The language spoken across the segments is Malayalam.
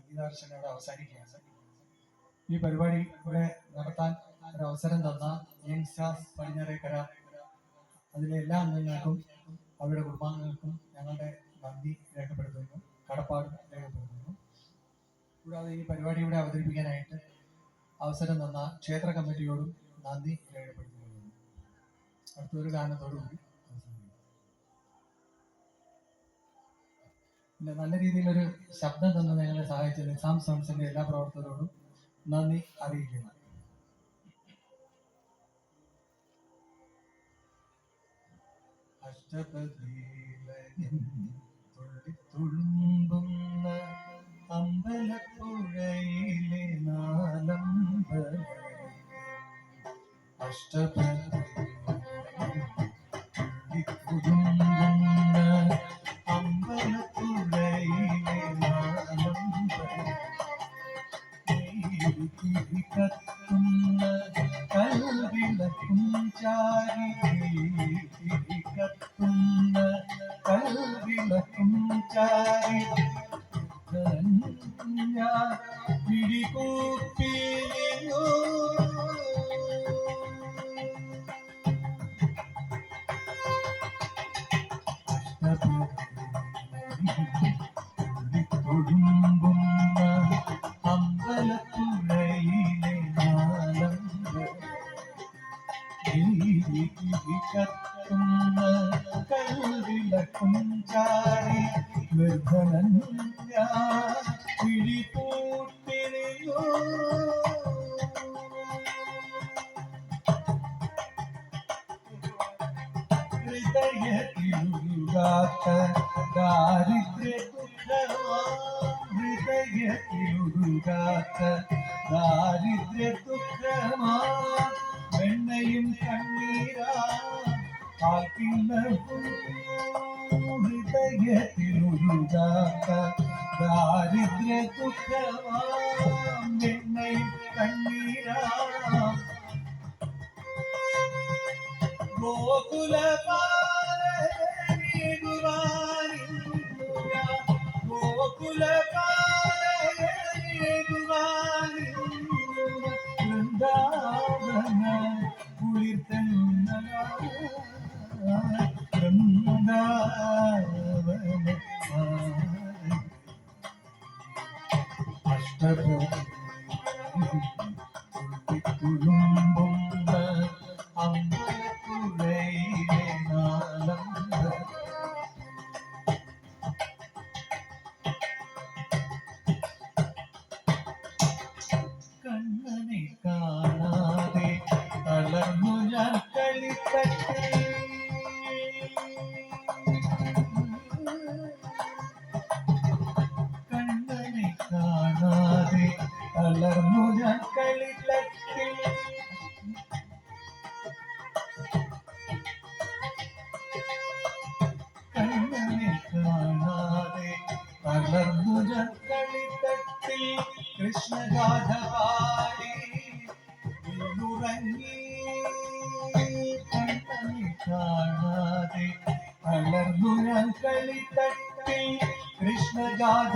സംഗീതാർച്ചനയോടെ അവസാനിക്കുകയാണ്. ഈ പരിപാടി ഇവിടെ നടത്താൻ ഒരു അവസരം തന്ന യങ് സ്റ്റാർസ് പടിഞ്ഞാറേക്കര. അതിലെ എല്ലാ അംഗങ്ങൾക്കും അവരുടെ കുടുംബാംഗങ്ങൾക്കും ഞങ്ങളുടെ നന്ദി രേഖപ്പെടുത്തുന്നു. കടപ്പാട് രേഖപ്പെടുത്തുന്നു. കൂടാതെ ഈ പരിപാടി ഇവിടെ അവതരിപ്പിക്കാനായിട്ട് അവസരം തന്ന ക്ഷേത്ര കമ്മിറ്റിയോടും നന്ദി രേഖപ്പെടുത്തുന്നു. അടുത്തൊരു ഗാനത്തോടുകൂടി. നല്ല രീതിയിലൊരു ശബ്ദം തന്ന് ഞങ്ങളെ സഹായിച്ച നിസാം സൗണ്ട്സിന്റെ എല്ലാ പ്രവർത്തകരോടും നന്ദി അറിയിക്കുന്നു. അഷ്ടപതിയിലയം കത്തുന്ന കൽവിളക്കും ചാരി കത്തുന്ന കൽവിളക്കും ചാരി. ഞാൻ പിടികൂപ്പിയോ കത്തുന്ന കൽവിളക്കും ചാരി നിർധനൻ ഞാൻ പിടിപൂട്ടിരിയോ ഹൃദയത്തിലുരുകാത്ത ദാരിദ്ര്യ ദുഃഖമാ ഹൃദയത്തിലുരുകാത്ത ദാരിദ്ര്യ ദുഃഖമാ വെണ്ണയും കണ്ണീരാ ഗോകുല ഗോകുല കണ്ണനെ കാണാതെ തളർന്നു ഞാൻ കളിത്തട്ടെ തളർന്നു ഞാൻ കളിത്തട്ടെ കണ്ണനെ കാണാതെ തളർന്നു ഞാൻ കളിത്തട്ടിൽ കൃഷ്ണഗാഥ പാടി വീണുറങ്ങി കണ്ണനെ കാണാതെ തളർന്നു ഞാൻ കളിത്തട്ടിൽ കൃഷ്ണഗാഥ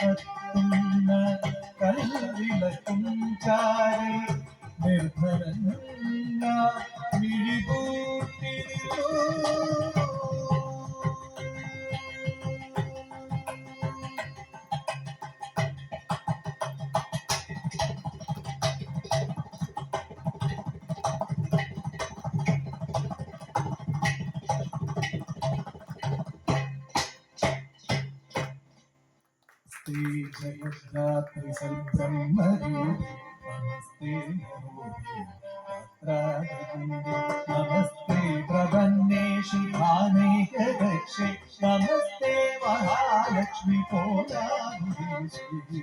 കത്തുന്ന കൽവിളക്കും ചാരി നിർഭരന नमस्ते जगद्धात्री सद्ब्रह्मरे नमस्ते नमस्ते प्रबन्नेषु धानेकदक्षे नमस्ते महालक्ष्मि कोलाम्बेश्वरी